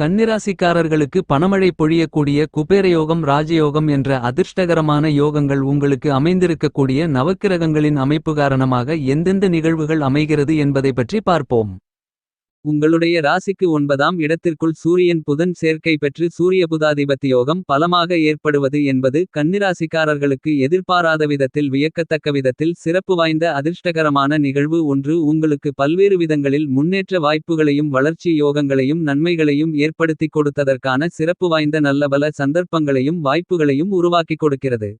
கன்னிராசிக்காரர்களுக்கு பணமழை பொழியக்கூடிய குபேரயோகம் ராஜயோகம் என்ற அதிர்ஷ்டகரமான யோகங்கள் உங்களுக்கு அமைந்திருக்கக்கூடிய நவக்கிரகங்களின் அமைப்பு காரணமாக எந்தெந்த நிகழ்வுகள் அமைகிறது என்பதை பற்றி பார்ப்போம். உங்களுடைய ராசிக்கு ஒன்பதாம் இடத்திற்குள் சூரியன் புதன் சேர்க்கை பெற்று சூரிய புதாதிபத்தியோகம் பலமாக ஏற்படுவது என்பது கன்னிராசிக்காரர்களுக்கு எதிர்பாராத விதத்தில் வியக்கத்தக்க விதத்தில் சிறப்பு வாய்ந்த அதிர்ஷ்டகரமான நிகழ்வு ஒன்று உங்களுக்கு பல்வேறு விதங்களில் முன்னேற்ற வாய்ப்புகளையும் வளர்ச்சி யோகங்களையும் நன்மைகளையும் ஏற்படுத்திக் கொடுத்ததற்கான சிறப்பு வாய்ந்த நல்லபல சந்தர்ப்பங்களையும் வாய்ப்புகளையும் உருவாக்கிக் கொடுக்கிறது.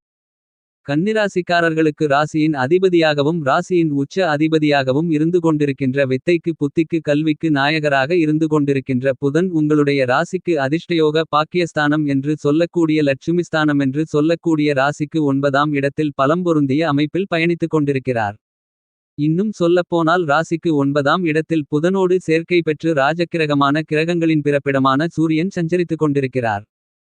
கன்னிராசிக்காரர்களுக்கு ராசியின் அதிபதியாகவும் ராசியின் உச்ச அதிபதியாகவும் இருந்து கொண்டிருக்கின்ற வித்தைக்கு புத்திக்கு கல்விக்கு நாயகராக இருந்து கொண்டிருக்கின்ற புதன் உங்களுடைய ராசிக்கு அதிர்ஷ்டயோக பாக்கியஸ்தானம் என்று சொல்லக்கூடிய லட்சுமிஸ்தானம் என்று சொல்லக்கூடிய ராசிக்கு ஒன்பதாம் இடத்தில் பலம்பொருந்திய அமைப்பில் பயணித்துக் கொண்டிருக்கிறார். இன்னும் சொல்லப்போனால் ராசிக்கு ஒன்பதாம் இடத்தில் புதனோடு சேர்க்கை பெற்று ராஜக்கிரகமான கிரகங்களின் பிறப்பிடமான சூரியன் சஞ்சரித்துக் கொண்டிருக்கிறார்.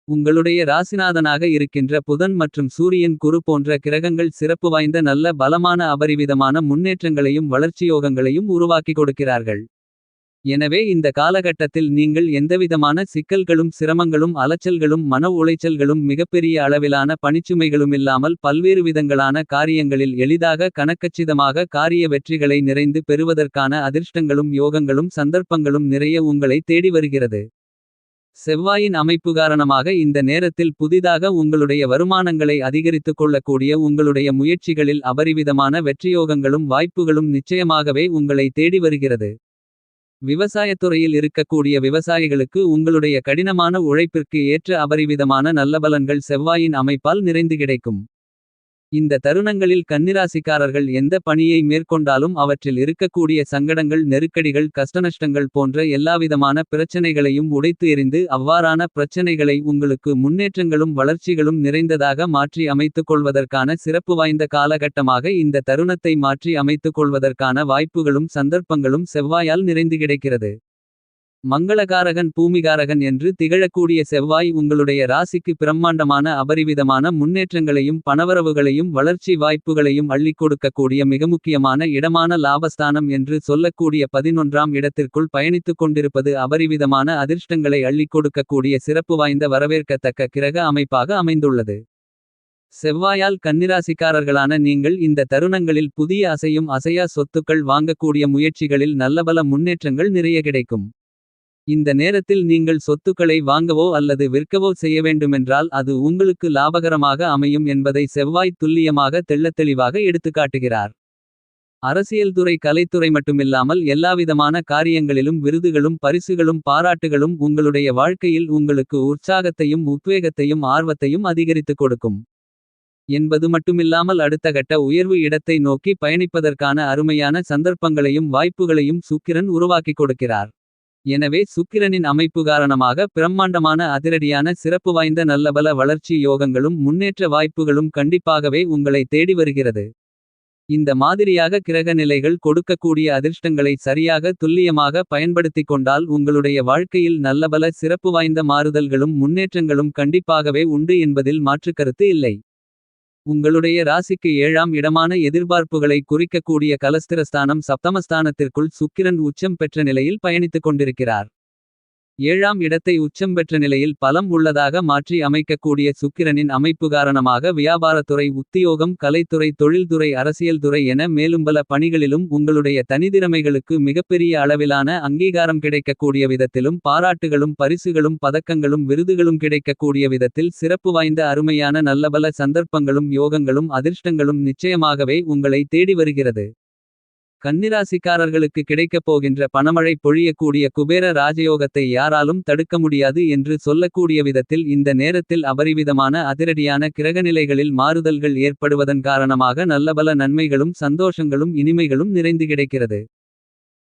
உங்களுடைய ராசிநாதனாக இருக்கின்ற புதன் மற்றும் சூரியன் குரு போன்ற கிரகங்கள் சிறப்பு வாய்ந்த நல்ல பலமான அபரிவிதமான முன்னேற்றங்களையும் வளர்ச்சியோகங்களையும் உருவாக்கிக் கொடுக்கிறார்கள். எனவே இந்த காலகட்டத்தில் நீங்கள் எந்தவிதமான சிக்கல்களும் சிரமங்களும் அலச்சல்களும் மன உளைச்சல்களும் மிகப்பெரிய அளவிலான பணிச்சுமைகளுமில்லாமல் பல்வேறு விதங்களான காரியங்களில் எளிதாக கணக்கச்சிதமாக காரிய வெற்றிகளை நிறைந்து பெறுவதற்கான அதிர்ஷ்டங்களும் யோகங்களும் சந்தர்ப்பங்களும் நிறைய உங்களை தேடி வருகிறது. செவ்வாயின் அமைப்பு காரணமாக இந்த நேரத்தில் புதிதாக உங்களுடைய வருமானங்களை அதிகரித்துக் கொள்ளக்கூடிய உங்களுடைய முயற்சிகளில் அபரிவிதமான வெற்றியோகங்களும் வாய்ப்புகளும் நிச்சயமாகவே உங்களை தேடி வருகிறது. விவசாயத்துறையில் இருக்கக்கூடிய விவசாயிகளுக்கு உங்களுடைய கடினமான உழைப்பிற்கு ஏற்ற அபரிவிதமான நல்லபலன்கள் செவ்வாயின் அமைப்பால் நிறைந்து கிடைக்கும். இந்த தருணங்களில் கன்னிராசிக்காரர்கள் எந்த பணியை மேற்கொண்டாலும் அவற்றில் இருக்கக்கூடிய சங்கடங்கள் நெருக்கடிகள் கஷ்டநஷ்டங்கள் போன்ற எல்லாவிதமான பிரச்சனைகளையும் உடைத்து எறிந்து அவ்வாறான பிரச்சனைகளை உங்களுக்கு முன்னேற்றங்களும் வளர்ச்சிகளும் நிறைந்ததாக மாற்றி அமைத்துக் கொள்வதற்கான சிறப்பு வாய்ந்த காலகட்டமாக இந்த தருணத்தை மாற்றி அமைத்துக் கொள்வதற்கான வாய்ப்புகளும் சந்தர்ப்பங்களும் செவ்வாயால் நிறைந்து கிடைக்கிறது. மங்களகாரகன் பூமிகாரகன் என்று திகழக்கூடிய செவ்வாய் உங்களுடைய ராசிக்கு பிரம்மாண்டமான அபரிவிதமான முன்னேற்றங்களையும் பணவரவுகளையும் வளர்ச்சி வாய்ப்புகளையும் அள்ளிக் கொடுக்கக்கூடிய மிக முக்கியமான இடமான லாபஸ்தானம் என்று சொல்லக்கூடிய பதினொன்றாம் இடத்திற்குள் பயணித்துக் கொண்டிருப்பது அபரிவிதமான அதிர்ஷ்டங்களை அள்ளிக் கொடுக்கக்கூடிய சிறப்பு வாய்ந்த வரவேற்கத்தக்க கிரக அமைப்பாக அமைந்துள்ளது. செவ்வாயால் கன்னிராசிக்காரர்களான நீங்கள் இந்த தருணங்களில் புதிய அசையும் அசையா சொத்துக்கள் வாங்கக்கூடிய முயற்சிகளில் நல்லபல முன்னேற்றங்கள் நிறைய கிடைக்கும். இந்த நேரத்தில் நீங்கள் சொத்துக்களை வாங்கவோ அல்லது விற்கவோ செய்ய வேண்டுமென்றால் அது உங்களுக்கு லாபகரமாக அமையும் என்பதை செவ்வாய் துல்லியமாக தெள்ளத்தெளிவாக எடுத்துக்காட்டுகிறார். அரசியல்துறை கலைத்துறை மட்டுமில்லாமல் எல்லாவிதமான காரியங்களிலும் விருதுகளும் பரிசுகளும் பாராட்டுகளும் உங்களுடைய வாழ்க்கையில் உங்களுக்கு உற்சாகத்தையும் உத்வேகத்தையும் ஆர்வத்தையும் அதிகரித்துக் கொடுக்கும். என்பது மட்டுமில்லாமல் அடுத்தகட்ட உயர்வு இடத்தை நோக்கி பயணிப்பதற்கான அருமையான சந்தர்ப்பங்களையும் வாய்ப்புகளையும் சுக்கிரன் உருவாக்கிக் கொடுக்கிறார். எனவே சுக்கிரனின் அமைப்பு காரணமாக பிரம்மாண்டமான அதிரடியான சிறப்பு வாய்ந்த நல்லபல வளர்ச்சி யோகங்களும் முன்னேற்ற வாய்ப்புகளும் கண்டிப்பாகவே உங்களை தேடி வருகிறது. இந்த மாதிரியாக கிரக நிலைகள் கொடுக்கக்கூடிய அதிர்ஷ்டங்களை சரியாக துல்லியமாக பயன்படுத்திக் கொண்டால் உங்களுடைய வாழ்க்கையில் நல்லபல சிறப்பு வாய்ந்த மாறுதல்களும் முன்னேற்றங்களும் கண்டிப்பாகவே உண்டு என்பதில் மாற்றுக்கருத்து இல்லை. உங்களுடைய ராசிக்கு ஏழாம் இடமான எதிர்பார்ப்புகளை குறிக்கக்கூடிய கலஸ்திரஸ்தானம் சப்தமஸ்தானத்திற்குள் சுக்கிரன் உச்சம் பெற்ற நிலையில் பயணித்துக் கொண்டிருக்கிறார். ஏழாம் இடத்தை உச்சம் பெற்ற நிலையில் பலம் உள்ளதாக மாற்றி அமைக்கக்கூடிய சுக்கிரனின் அமைப்பு காரணமாக வியாபாரத்துறை உத்தியோகம் கலைத்துறை தொழில்துறை அரசியல்துறை என மேலும்பல பணிகளிலும் உங்களுடைய தனித்திறமைகளுக்கு மிகப்பெரிய அளவிலான அங்கீகாரம் கிடைக்கக்கூடிய விதத்திலும் பாராட்டுகளும் பரிசுகளும் பதக்கங்களும் விருதுகளும் கிடைக்கக்கூடிய விதத்தில் சிறப்பு வாய்ந்த அருமையான நல்லபல சந்தர்ப்பங்களும் யோகங்களும் அதிர்ஷ்டங்களும் நிச்சயமாகவே உங்களை தேடி வருகிறது. கன்னிராசிக்காரர்களுக்கு கிடைக்கப் போகின்ற பணமழை பொழியக்கூடிய குபேர ராஜயோகத்தை யாராலும் தடுக்க முடியாது என்று சொல்லக்கூடிய விதத்தில் இந்த நேரத்தில் அபரிவிதமான அதிரடியான கிரகநிலைகளில் மாறுதல்கள் ஏற்படுவதன் காரணமாக நல்லபல நன்மைகளும் சந்தோஷங்களும் இனிமைகளும் நிறைந்து கிடைக்கிறது.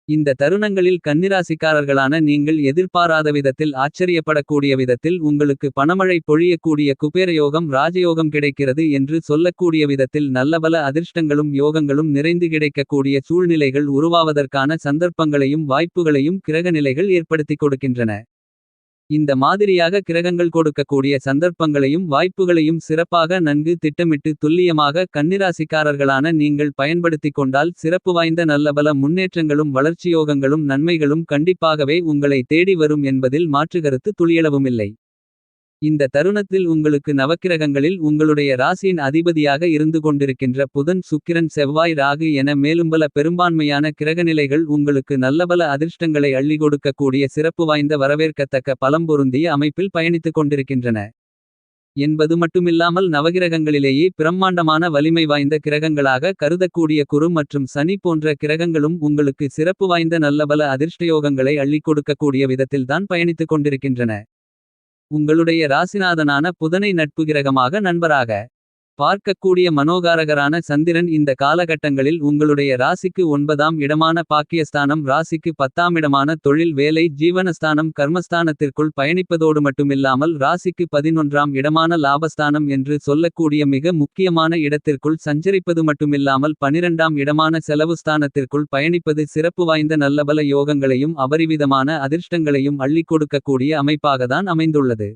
இந்த தருணங்களில் கன்னிராசிக்காரர்களான நீங்கள் எதிர்பாராத விதத்தில் ஆச்சரியப்படக்கூடிய விதத்தில் உங்களுக்கு பணமழை பொழியக்கூடிய குபேரயோகம் ராஜயோகம் கிடைக்கிறது என்று சொல்லக்கூடிய விதத்தில் நல்லபல அதிர்ஷ்டங்களும் யோகங்களும் நிறைந்து கிடைக்கக்கூடிய சூழ்நிலைகள் உருவாவதற்கான சந்தர்ப்பங்களையும் வாய்ப்புகளையும் கிரகநிலைகள் ஏற்படுத்திக் கொடுக்கின்றன. இந்த மாதிரியாக கிரகங்கள் கொடுக்கக்கூடிய சந்தர்ப்பங்களையும் வாய்ப்புகளையும் சிறப்பாக நன்கு திட்டமிட்டு துல்லியமாக கன்னிராசிக்காரர்களான நீங்கள் பயன்படுத்திக் கொண்டால் சிறப்பு வாய்ந்த நல்லபல முன்னேற்றங்களும் வளர்ச்சியோகங்களும் நன்மைகளும் கண்டிப்பாகவே உங்களை தேடி வரும் என்பதில் மாற்றுகருத்து துளியளவுமில்லை. இந்த தருணத்தில் உங்களுக்கு நவக்கிரகங்களில் உங்களுடைய ராசியின் அதிபதியாக இருந்து கொண்டிருக்கின்ற புதன் சுக்கிரன் செவ்வாய் ராகு என மேலும்பல பெரும்பான்மையான கிரகநிலைகள் உங்களுக்கு நல்லபல அதிர்ஷ்டங்களை அள்ளி கொடுக்கக்கூடிய சிறப்பு வாய்ந்த வரவேற்கத்தக்க பலம்பொருந்திய அமைப்பில் பயணித்துக் கொண்டிருக்கின்றன. என்பது மட்டுமில்லாமல் நவகிரகங்களிலேயே பிரம்மாண்டமான வலிமை வாய்ந்த கிரகங்களாக கருதக்கூடிய குரு மற்றும் சனி போன்ற கிரகங்களும் உங்களுக்கு சிறப்பு வாய்ந்த நல்லபல அதிர்ஷ்டயோகங்களை அள்ளிக் கொடுக்கக்கூடிய விதத்தில்தான் பயணித்துக் கொண்டிருக்கின்றன. உங்களுடைய ராசிநாதனான புதனை நட்பு கிரகமாக நண்பராக. பார்க்கக்கூடிய மனோகாரகரான சந்திரன் இந்த காலகட்டங்களில் உங்களுடைய ராசிக்கு ஒன்பதாம் இடமான பாக்கியஸ்தானம் ராசிக்கு பத்தாமிடமான தொழில் வேலை ஜீவனஸ்தானம் கர்மஸ்தானத்திற்குள் பயணிப்பதோடு மட்டுமில்லாமல் ராசிக்கு பதினொன்றாம் இடமான லாபஸ்தானம் என்று சொல்லக்கூடிய மிக முக்கியமான இடத்திற்குள் சஞ்சரிப்பது மட்டுமில்லாமல் பனிரெண்டாம் இடமான செலவு ஸ்தானத்திற்குள் பயணிப்பது சிறப்பு வாய்ந்த நல்லபல யோகங்களையும் அபரிவிதமான அதிர்ஷ்டங்களையும் அள்ளிக் கொடுக்கக்கூடிய அமைப்பாகத்தான் அமைந்துள்ளது.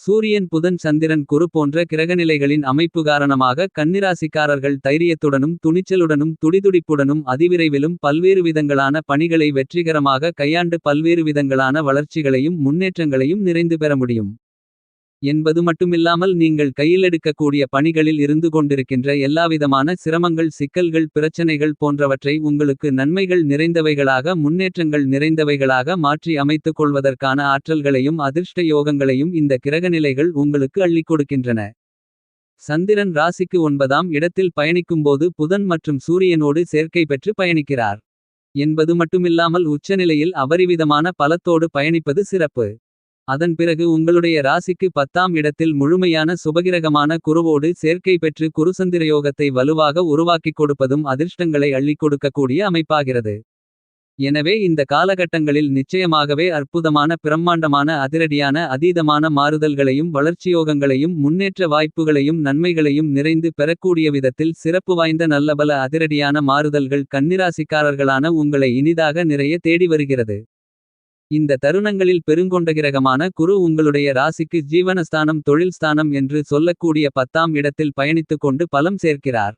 சூரியன் புதன் சந்திரன் குரு போன்ற கிரகநிலைகளின் அமைப்பு காரணமாக கன்னிராசிக்காரர்கள் தைரியத்துடனும் துணிச்சலுடனும் துடிதுடிப்புடனும் அதிவிரைவிலும் பல்வேறு விதங்களான பணிகளை வெற்றிகரமாக கையாண்டு பல்வேறு விதங்களான வளர்ச்சிகளையும் முன்னேற்றங்களையும் நிறைந்து பெற முடியும். என்பது மட்டுமில்லாமல் நீங்கள் கையிலெடுக்கக்கூடிய பணிகளில் இருந்து கொண்டிருக்கின்ற எல்லாவிதமான சிரமங்கள் சிக்கல்கள் பிரச்சனைகள் போன்றவற்றை உங்களுக்கு நன்மைகள் நிறைந்தவைகளாக முன்னேற்றங்கள் நிறைந்தவைகளாக மாற்றி அமைத்துக் கொள்வதற்கான ஆற்றல்களையும் அதிர்ஷ்ட யோகங்களையும் இந்த கிரகநிலைகள் உங்களுக்கு அள்ளிக் கொடுக்கின்றன. சந்திரன் ராசிக்கு ஒன்பதாம் இடத்தில் பயணிக்கும்போது புதன் மற்றும் சூரியனோடு சேர்க்கை பெற்று பயணிக்கிறார். என்பது மட்டுமில்லாமல் உச்சநிலையில் அபரிவிதமான பலத்தோடு பயணிப்பது சிறப்பு. அதன் பிறகு உங்களுடைய ராசிக்கு பத்தாம் இடத்தில் முழுமையான சுபகிரகமான குருவோடு சேர்க்கை பெற்று குருசந்திரயோகத்தை வலுவாக உருவாக்கிக் கொடுப்பதும் அதிர்ஷ்டங்களை அள்ளிக் கொடுக்கக்கூடிய அமைப்பாகிறது. எனவே இந்த காலகட்டங்களில் நிச்சயமாகவே அற்புதமான பிரம்மாண்டமான அதிரடியான அதீதமான மாறுதல்களையும் வளர்ச்சியோகங்களையும் முன்னேற்ற வாய்ப்புகளையும் நன்மைகளையும் நிறைந்து பெறக்கூடிய விதத்தில் சிறப்பு வாய்ந்த நல்லபல அதிரடியான மாறுதல்கள் கன்னிராசிக்காரர்களான உங்களை இனிதாக நிறைய தேடி வருகிறது. இந்த தருணங்களில் பெருங்கொண்டகிரகமான குரு உங்களுடைய ராசிக்கு ஜீவனஸ்தானம் தொழில் ஸ்தானம் என்று சொல்லக்கூடிய பத்தாம் இடத்தில் பயணித்துக் கொண்டு பலம் சேர்க்கிறார்.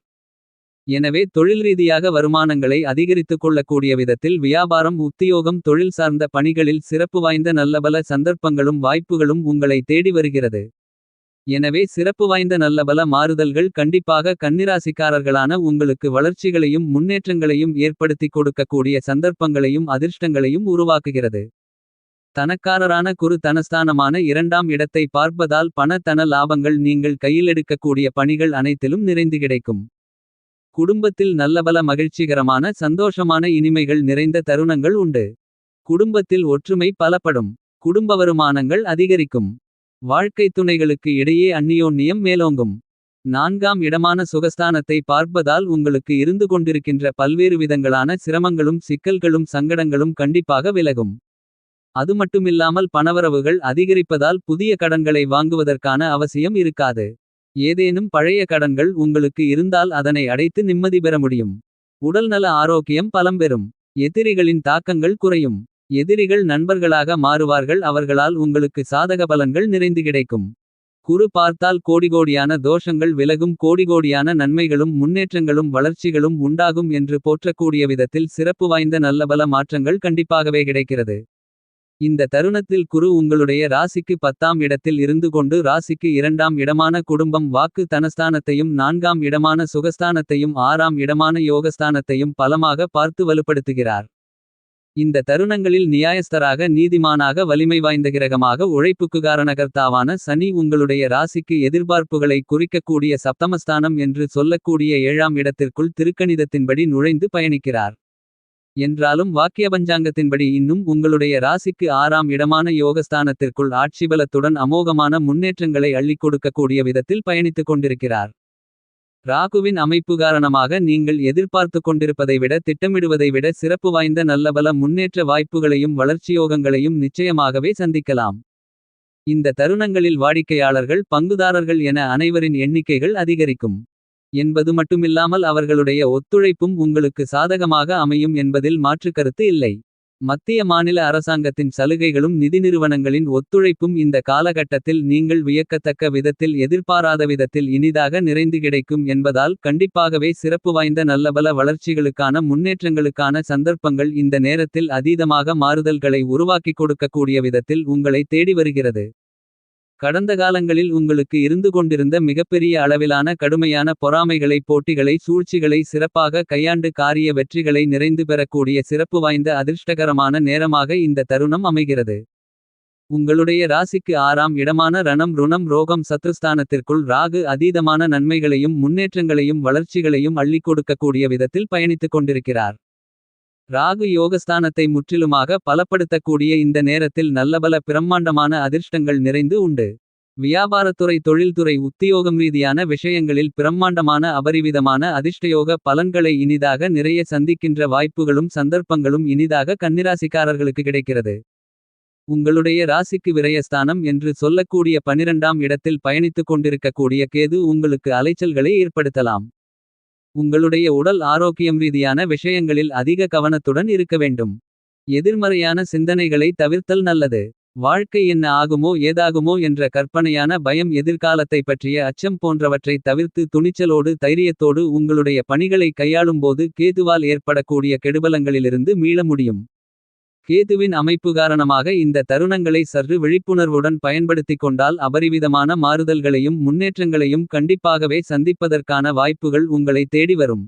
எனவே தொழில் ரீதியாக வருமானங்களை அதிகரித்துக் கொள்ளக்கூடிய விதத்தில் வியாபாரம் உத்தியோகம் தொழில் சார்ந்த பணிகளில் சிறப்பு வாய்ந்த நல்லபல சந்தர்ப்பங்களும் வாய்ப்புகளும் உங்களை தேடி வருகிறது. எனவே சிறப்பு வாய்ந்த நல்லபல மாறுதல்கள் கண்டிப்பாக கன்னிராசிக்காரர்களான உங்களுக்கு வளர்ச்சிகளையும் முன்னேற்றங்களையும் ஏற்படுத்திக் கொடுக்கக்கூடிய சந்தர்ப்பங்களையும் அதிர்ஷ்டங்களையும் உருவாக்குகிறது. தனக்காரரான குரு தனஸ்தானமான இரண்டாம் இடத்தை பார்ப்பதால் பண தன லாபங்கள் நீங்கள் கையிலெடுக்கக்கூடிய பணிகள் அனைத்திலும் நிறைந்து கிடைக்கும். குடும்பத்தில் நல்லபல மகிழ்ச்சிகரமான சந்தோஷமான இனிமைகள் நிறைந்த தருணங்கள் உண்டு. குடும்பத்தில் ஒற்றுமை பலப்படும். குடும்ப வருமானங்கள் அதிகரிக்கும். வாழ்க்கைத் துணைகளுக்கு இடையே அந்நியோன்னியம் மேலோங்கும். நான்காம் இடமான சுகஸ்தானத்தை பார்ப்பதால் உங்களுக்கு இருந்து கொண்டிருக்கின்ற பல்வேறு விதங்களான சிரமங்களும் சிக்கல்களும் சங்கடங்களும் கண்டிப்பாக விலகும். அது மட்டுமில்லாமல் பணவரவுகள் அதிகரிப்பதால் புதிய கடன்களை வாங்குவதற்கான அவசியம் இருக்காது. ஏதேனும் பழைய கடன்கள் உங்களுக்கு இருந்தால் அதனை அடைத்து நிம்மதி பெற முடியும். உடல்நல ஆரோக்கியம் பலம்பெறும். எதிரிகளின் தாக்கங்கள் குறையும். எதிரிகள் நண்பர்களாக மாறுவார்கள் அவர்களால் உங்களுக்கு சாதக பலன்கள் நிறைந்து கிடைக்கும். குரு பார்த்தால் கோடிகோடியான தோஷங்கள் விலகும் கோடிகோடியான நன்மைகளும் முன்னேற்றங்களும் வளர்ச்சிகளும் உண்டாகும் என்று போற்றக்கூடிய விதத்தில் சிறப்பு வாய்ந்த நல்லபல மாற்றங்கள் கண்டிப்பாகவே கிடைக்கிறது. இந்த தருணத்தில் குரு உங்களுடைய ராசிக்கு பத்தாம் இடத்தில் இருந்து கொண்டு ராசிக்கு இரண்டாம் இடமான குடும்பம் வாக்கு தனஸ்தானத்தையும் நான்காம் இடமான சுகஸ்தானத்தையும் ஆறாம் இடமான யோகஸ்தானத்தையும் பலமாக பார்த்து வலுப்படுத்துகிறார். இந்த தருணங்களில் நியாயஸ்தராக நீதிமானாக வலிமை வாய்ந்த கிரகமாக உழைப்புக்கு காரணகர்த்தாவான சனி உங்களுடைய ராசிக்கு எதிர்பார்ப்புகளை குறிக்கக்கூடிய சப்தமஸ்தானம் என்று சொல்லக்கூடிய ஏழாம் இடத்திற்குள் திருக்கணிதத்தின்படி நுழைந்து பயணிக்கிறார். என்றாலும் வாக்கிய பஞ்சாங்கத்தின்படி இன்னும் உங்களுடைய ராசிக்கு ஆறாம் இடமான யோகஸ்தானத்திற்குள் ஆட்சிபலத்துடன் அமோகமான முன்னேற்றங்களை அள்ளிக் கொடுக்கக்கூடிய விதத்தில் பயணித்துக் கொண்டிருக்கிறார். ராகுவின் அமைப்பு காரணமாக நீங்கள் எதிர்பார்த்துக் கொண்டிருப்பதை விட திட்டமிடுவதை விட சிறப்பு வாய்ந்த நல்லபல முன்னேற்ற வாய்ப்புகளையும் வளர்ச்சியோகங்களையும் நிச்சயமாகவே சந்திக்கலாம். இந்த தருணங்களில் வாடிக்கையாளர்கள் பங்குதாரர்கள் என அனைவரின் எண்ணிக்கைகள் அதிகரிக்கும். என்பது மட்டுமில்லாமல் அவர்களுடைய ஒத்துழைப்பும் உங்களுக்கு சாதகமாக அமையும் என்பதில் மாற்றுக் கருத்து இல்லை. மத்திய மாநில அரசாங்கத்தின் சலுகைகளும் நிதி நிறுவனங்களின் ஒத்துழைப்பும் இந்த காலகட்டத்தில் நீங்கள் வியக்கத்தக்க விதத்தில் எதிர்பாராத விதத்தில் இனிதாக நிறைந்து கிடைக்கும் என்பதால் கண்டிப்பாகவே சிறப்பு வாய்ந்த நல்லபல வளர்ச்சிகளுக்கான முன்னேற்றங்களுக்கான சந்தர்ப்பங்கள் இந்த நேரத்தில் அதீதமாக மாறுதல்களை உருவாக்கிக் கொடுக்கக்கூடிய விதத்தில் உங்களை தேடி வருகிறது. கடந்த காலங்களில் உங்களுக்கு இருந்து கொண்டிருந்த மிகப்பெரிய அளவிலான கடுமையான பொறாமைகளை போட்டிகளை சூழ்ச்சிகளை சிறப்பாக கையாண்டு காரிய வெற்றிகளை நிறைந்து பெறக்கூடிய சிறப்பு வாய்ந்த அதிர்ஷ்டகரமான நேரமாக இந்த தருணம் அமைகிறது. உங்களுடைய ராசிக்கு ஆறாம் இடமான ரணம் ருணம் ரோகம் சத்ருஸ்தானத்திற்குள் ராகு அதீதமான நன்மைகளையும் முன்னேற்றங்களையும் வளர்ச்சிகளையும் அள்ளிக் கொடுக்கக்கூடிய விதத்தில் பயணித்துக் கொண்டிருக்கிறார். ராகு யோகஸ்தானத்தை முற்றிலுமாக பலப்படுத்தக்கூடிய இந்த நேரத்தில் நல்லபல பிரம்மாண்டமான அதிர்ஷ்டங்கள் நிறைந்து உண்டு. வியாபாரத்துறை தொழில்துறை உத்தியோகம் ரீதியான விஷயங்களில் பிரம்மாண்டமான அபரிவிதமான அதிர்ஷ்டயோக பலன்களை இனிதாக நிறைய சந்திக்கின்ற வாய்ப்புகளும் சந்தர்ப்பங்களும் இனிதாக கன்னிராசிக்காரர்களுக்கு கிடைக்கிறது. உங்களுடைய ராசிக்கு விரயஸ்தானம் என்று சொல்லக்கூடிய பனிரெண்டாம் இடத்தில் பயணித்துக் கொண்டிருக்கக்கூடிய கேது உங்களுக்கு அலைச்சல்களை ஏற்படுத்தலாம். உங்களுடைய உடல் ஆரோக்கியம் ரீதியான விஷயங்களில் அதிக கவனத்துடன் இருக்க வேண்டும். எதிர்மறையான சிந்தனைகளை தவிர்த்தல் நல்லது. வாழ்க்கை என்ன ஆகுமோ ஏதாகுமோ என்ற கற்பனையான பயம் எதிர்காலத்தை பற்றிய அச்சம் போன்றவற்றை தவிர்த்து துணிச்சலோடு தைரியத்தோடு உங்களுடைய பணிகளை கையாளும்போது கேதுவால் ஏற்படக்கூடிய கெடுபலங்களிலிருந்து மீள முடியும். கேதுவின் அமைப்பு காரணமாக இந்த தருணங்களை சற்று விழிப்புணர்வுடன் பயன்படுத்திக் கொண்டால் அபரிவிதமான மாறுதல்களையும் முன்னேற்றங்களையும் கண்டிப்பாகவே சந்திப்பதற்கான வாய்ப்புகள் உங்களை தேடி வரும்.